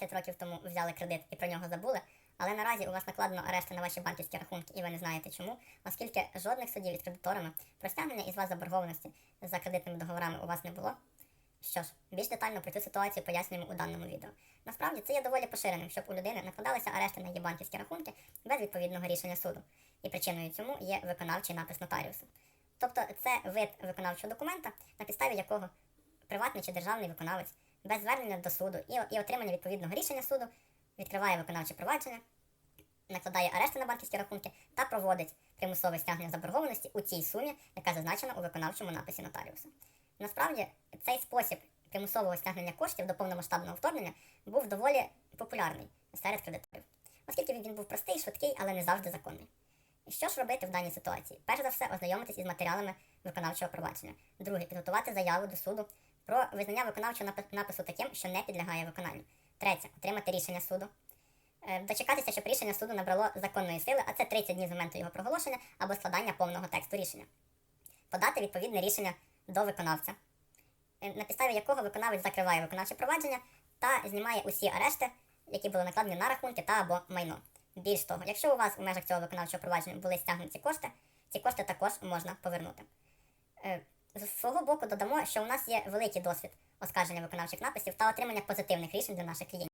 10 років тому взяли кредит і про нього забули, але наразі у вас накладено арешти на ваші банківські рахунки, і ви не знаєте чому, оскільки жодних судів із кредиторами про стягнення із вас заборгованості за кредитними договорами у вас не було. Що ж, більш детально про цю ситуацію пояснюємо у даному відео. Насправді це є доволі поширеним, щоб у людини накладалися арешти на її банківські рахунки без відповідного рішення суду. І причиною цьому є виконавчий напис нотаріуса. Тобто це вид виконавчого документа, на підставі якого приватний чи державний виконавець без звернення до суду і, і отримання відповідного рішення суду відкриває виконавче провадження, накладає арешти на банківські рахунки та проводить примусове стягнення заборгованості у цій сумі, яка зазначена у виконавчому написі нотаріуса. Насправді, цей спосіб примусового стягнення коштів до повномасштабного вторгнення був доволі популярний серед кредиторів, оскільки він був простий, швидкий, але не завжди законний. Що ж робити в даній ситуації? Перш за все, ознайомитись із матеріалами виконавчого провадження. Друге, підготувати заяву до суду про визнання виконавчого напису таким, що не підлягає виконанню. Третє, отримати рішення суду. Е, Дочекатися, щоб рішення суду набрало законної сили, а це 30 днів з моменту його проголошення або складання повного тексту рішення. Подати відповідне рішення до виконавця, е, на підставі якого виконавець закриває виконавче провадження та знімає усі арешти, які були накладені на рахунки та або майно. Більш того, якщо у вас у межах цього виконавчого провадження були стягнуті кошти, ці кошти також можна повернути. З свого боку додамо, що у нас є великий досвід оскарження виконавчих написів та отримання позитивних рішень для наших клієнтів.